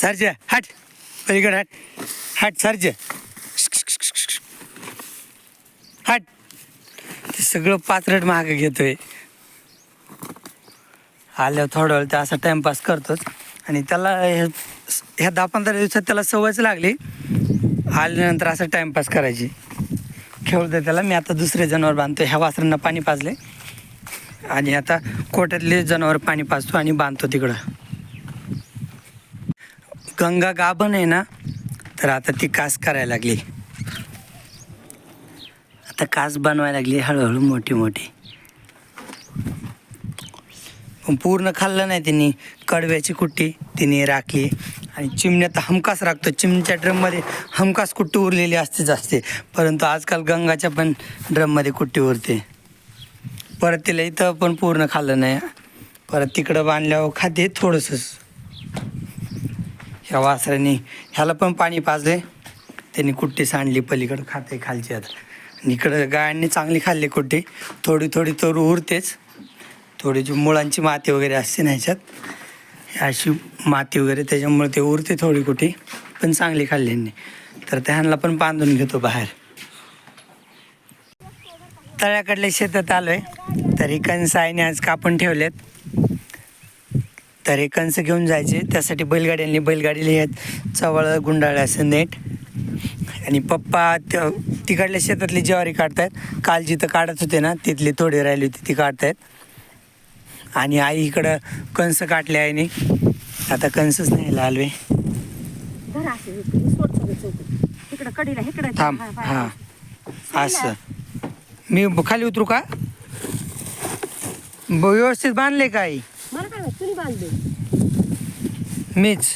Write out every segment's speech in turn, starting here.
Surge हट. पलीकडे हट. हट सर्ज. हट. ते सगळं पाचरट महाग घेतोय. आल्यावर थोडं वेळ ते असा टाइमपास करतोच. आणि त्याला हे- ह्या दहा पंधरा दिवसात त्याला सवयच लागली. आल्यानंतर असं टाइमपास करायची. खेळतो त्याला. मी आता दुसरे जनावर बांधतो ह्या वासरांना पाणी पाजले आणि आता कोट्यातले जनावर पाणी पाजतो आणि बांधतो तिकडं. गंगा गाभण आहे ना तर आता ती कास करायला लागली. आता कास बनवायला लागली हळूहळू मोठी मोठी. पण पूर्ण खाल्लं नाही तिने कडव्याची कुट्टी तिने राखली. आणि चिमण्या तर हमकास राखतो चिमण्याच्या ड्रममध्ये हमकास कुट्टी उरलेली असतेच असते. परंतु आजकाल गंगाच्या पण ड्रममध्ये कुट्टी उरते. परत तिला इथं पण पूर्ण खाल्लं नाही. परत तिकडं बांधल्यावर खाते थोडंसंच. ह्या वासराने ह्याला पण पाणी पाजले त्यांनी कुट्टी सांडली पलीकडं खाते खालची आता. आणि इकडं गायांनी चांगली खाल्ली कुट्टी. थोडी थोडी तर उरतेच. थोडी जी मुळांची माती वगैरे असते ना ह्याच्यात अशी माती वगैरे त्याच्यामुळे ते उरते थोडी कुठे पण चांगली खाल्ल्यांनी तर त्यांना पण बांधून घेतो बाहेर. तळ्याकडल्या शेतात आलो आहे तरी कणस आज कापून ठेवलेत. तर हे कणस घेऊन जायचे. त्यासाठी बैलगाडी आणली बैलगाडीला हे चवळ गुंडाळे असं नेट. आणि पप्पा तिकडल्या शेतातली ज्वारी काढतायत. काल जिथं काढत होते ना तिथली थोडी राहिली होती ती काढतायत. आणि आई इकडं कंस काटले आईने. आता कंसच नाही इकडं थांब हां. असं. मी खाली उतरू का? व्यवस्थित बांधले का आई मला काय माहीत तुम्ही बांधले. मीच.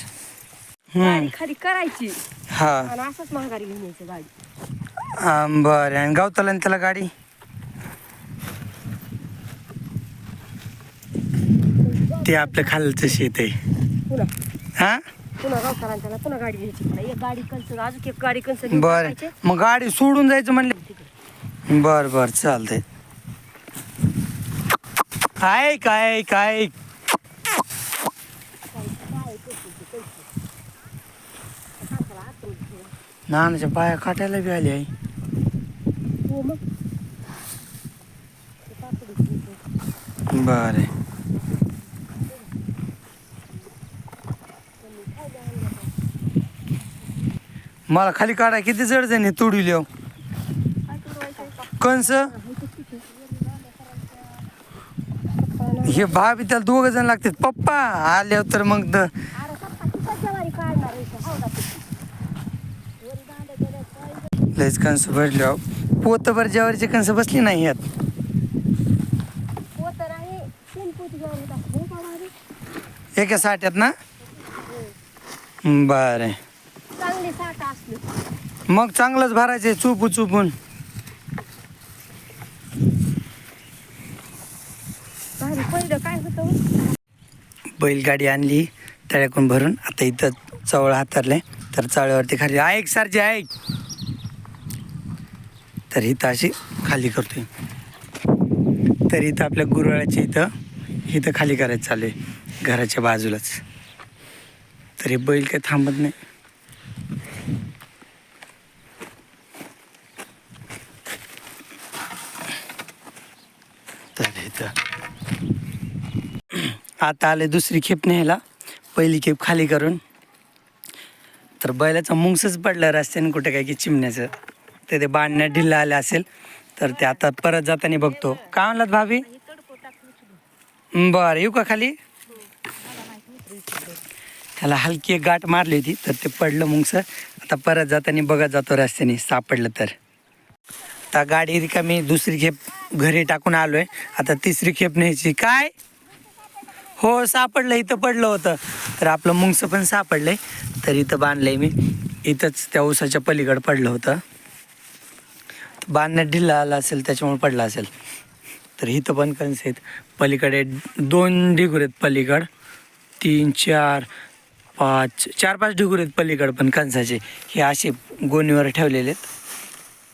हम्म. गाडी खाली करायची. हा. आणि असंच महागारी घेऊन यायचं गाडी. बरं. आणि गावताला त्याला गाडी? ते आपलं खालचं शेत आहे. हा? पुन्हा गाडी घ्यायची. एक गाडी कंच अजून एक गाडी बरं. मग गाडी सोडून जायचं म्हणले. बर बर. चालतंय. काय काय काय नानाच्या पाया काटायला बी आली आई. हो बर. मला खाली काढा किती जड जाणे काय करायचं? कंस हे भाभी त्याला दोघ जण लागतात. पप्पा आल्यावर तर मग द- अरे पप्पा तिथंच जवारी काढणार आहे इथं, हौदात. वर दांड्या गेल्या, पाय लयच कंस भरले पोतभर जेवारीचे कंस बसली नाही यात. पोती? एका साठ्यात ना? बर. मग चांगलंच भरायचे चुपू चुपून. हो? बैलगाडी आणली तळ्याकून भरून. आता इथं चवळ हातरले तर चवळ्यावरती खाली ऐक सारखी ऐक. तर इथं अशी खाली करतोय. तर इथं आपल्या गुरुवाळ्याच्या इथं इथं खाली करायचं चालू आहे घराच्या बाजूलाच. तर हे बैल काही थांबत नाही. तर इथं. आता आले दुसरी खेप न्यायला पहिली खेप खाली करून. तर बैलाचा मुंगसच पडलं रस्त्याने कुठे काय की चिमण्याचं. तर ते बांधण्यात ढिल्ला आले असेल तर ते आता परत जाताना बघतो. का म्हणलात भाभी? बरं येऊ का खाली? त्याला हलकी एक गाठ मारली होती तर ते पडलं मुंगस आता परत जाताना बघत जातो रस्त्याने सापडलं तर. आता गाडी रिकामी दुसरी खेप घरी टाकून आलोय. आता तिसरी खेप न्यायची. काय? हो सापडलं इथं पडलं होतं. तर आपलं मुंगसं पण सापडलंय. तर इथं बांधलंय मी. इथंच त्या ऊसाच्या पलीकडं पडलं होतं. बांधण्यात ढिल्ला आला असेल त्याच्यामुळे पडला असेल. तर इथं पण कणस आहेत. पलीकडे दोन ढिगूर आहेत पलीकड. तीन चार पाच चार पाच ढिगूर आहेत पलीकड पण कणसाचे हे असे गोणीवर ठेवलेले आहेत.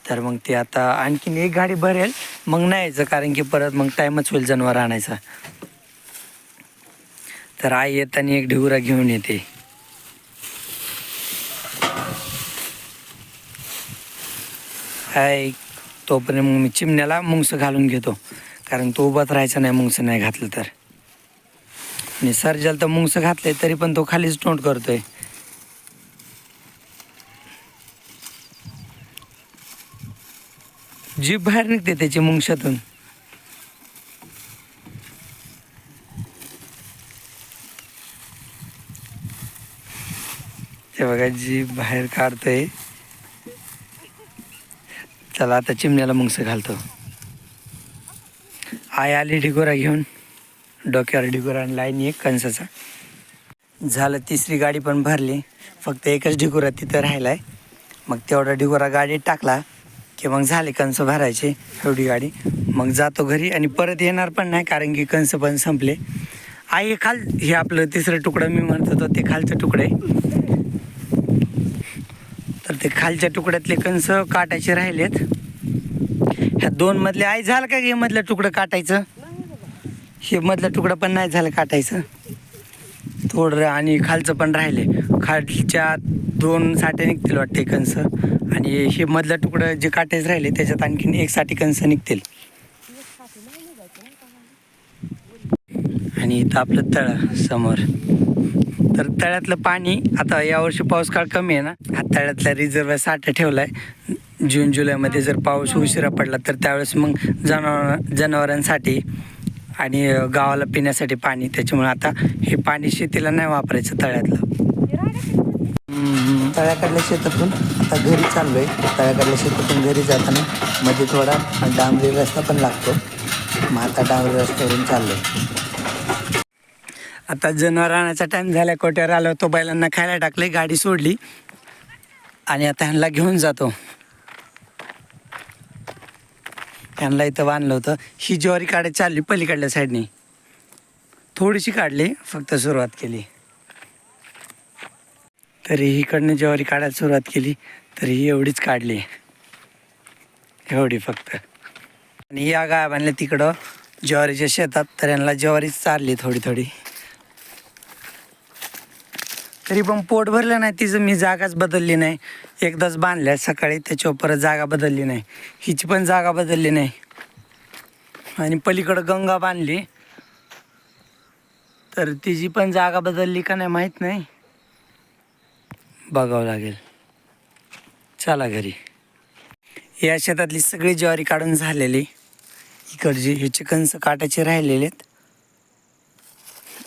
तर मग ते आता आणखीन एक गाडी भरेल. मग नाही यायचं कारण की परत मग टाईमच होईल जनावर आणायचा. तर आई येताना एक ढिगुरा घेऊन येते. काय तोपर्यंत मग मी चिमण्याला मुंगसं घालून घेतो. कारण तो उभाच राहायचा नाही मुंगसं नाही घातलं तर. आणि सर्जल तर मुंगसं घातलंय तरी पण तो खालीच तोंड करतोय. जीभ बाहेर निघते त्याची मुंगशातून. ते बघा जीभ बाहेर काढतोय. चला आता चिमण्याला मुंगसं घालतो. आई आली ढिगोरा घेऊन. डोक्यावर ढिगोरा आणि लाईन एक कणसाचा. झालं तिसरी गाडी पण भरली. फक्त एकच ढिगोरा तिथं राहिला आहे मग तेवढा ढिगोरा गाडीत टाकला की मग झाले कंस भरायचे एवढी गाडी. मग जातो घरी आणि परत येणार पण नाही कारण की कंस पण संपले. आई खाल हे आपलं तिसरं तुकडं मी म्हणत होतो ते खालचं तुकडे ते खालच्या तुकड्यातले कंस काटायचे राहिलेत. ह्या दोन मधले आई झालं का हे मधलं तुकडं काटायचं? हे मधलं तुकडं पण नाही झालं काटायचं. थोडं आणि खालचं पण राहिले. खालच्या दोन साठे निघतील वाटते कंस आणि हे मधलं तुकडं जे काटायचं राहिले त्याच्यात आणखीन एक साठी कंस निघतील. आणि इथं आपलं तळ समोर. तर तळ्यातलं पाणी आता यावर्षी पाऊस काळ कमी आहे ना हा तळ्यातला रिझर्व साठा ठेवला आहे जून जुलैमध्ये जर पाऊस उशिरा पडला तर त्यावेळेस मग जनावर जनावरांसाठी आणि गावाला पिण्यासाठी पाणी. त्याच्यामुळे आता हे पाणी शेतीला नाही वापरायचं तळ्यातलं. तळ्याकडल्या शेतातून आता घरी चाललो आहे तळ्याकडल्या शेतातून घरी जाताना मध्ये थोडा डांबरी रस्ता पण लागतो. मग आता डांबरी रस्त्यावरून चाललो आहे आता जनावर आणायचा टाईम झाला कोट्यावर आलो तो बैलांना खायला टाकले गाडी सोडली. आणि आता ह्यांना घेऊन जातो. ह्यांना इथं बांधलं होतं. ही ज्वारी काढायची चालली पलीकडल्या साईडने थोडीशी काढली फक्त सुरुवात केली. तरी इकडनं ज्वारी काढायला सुरुवात केली तरी ही एवढीच काढली. एवढी फक्त. आणि या गाय बांधल्या तिकडं ज्वारीच्या शेतात तर यांना ज्वारीच चालली थोडी थोडी तरी पण पोट भरलं नाही तिचं मी जागाच बदलली नाही. एकदाच बांधल्या सकाळी त्याच्यावर परत जागा बदलली नाही. हिची पण जागा बदलली नाही. आणि पलीकडं गंगा बांधली. तर तिची पण जागा बदलली का नाही माहीत नाही. बघावं लागेल. चला घरी. या शेतातली सगळी ज्वारी काढून झालेली. इकडची ह्याचे कंस काटायचे राहिलेले आहेत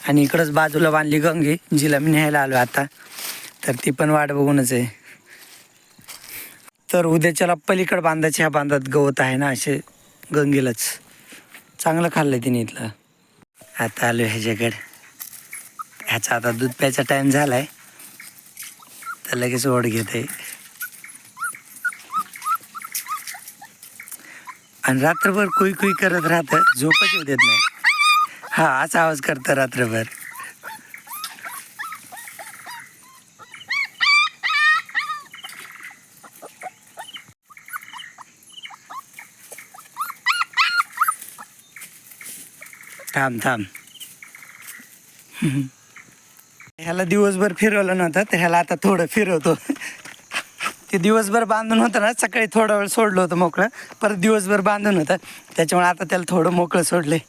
आणि इकडंच बाजूला बांधली गंगे जिला मी न्यायला आलो आता. तर ती पण वाट बघूनच आहे. तर उद्याच्याला पलीकडं बांधायचे ह्या बांधात गवत आहे ना असे गंगेलाच. चांगलं खाल्लं तिने इथलं. आता आलो ह्याच्याकडे. ह्याचा आता दूध प्यायचा टाईम झाला आहे तर लगेच ओढ घेत. आहे आणि रात्रभर कुई कुई करत राहतं झोपच येऊ देत नाही. हा असा आवाज करतो रात्रभर. थांब थांब. ह्याला दिवसभर फिरवलं नव्हतं तर ह्याला आता थोडं फिरवतो. ते दिवसभर बांधून होतं ना सकाळी थोडा वेळ सोडलं होतं मोकळं परत दिवसभर बांधून होतं. त्याच्यामुळे आता त्याला थोडं मोकळं सोडले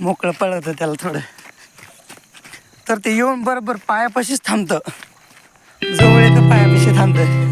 मोकळं पळवतं त्याला थोडं. तर ते येऊन बरोबर पायापाशीच थांबतं. जवळ येतं पायापाशी थांबतं.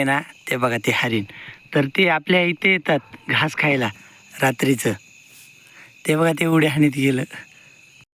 आहे ना ते बघा ते हरिण. तर ते आपल्या इथे येतात घास खायला रात्रीचं. ते बघा ते उड्या हाणीत गेलं.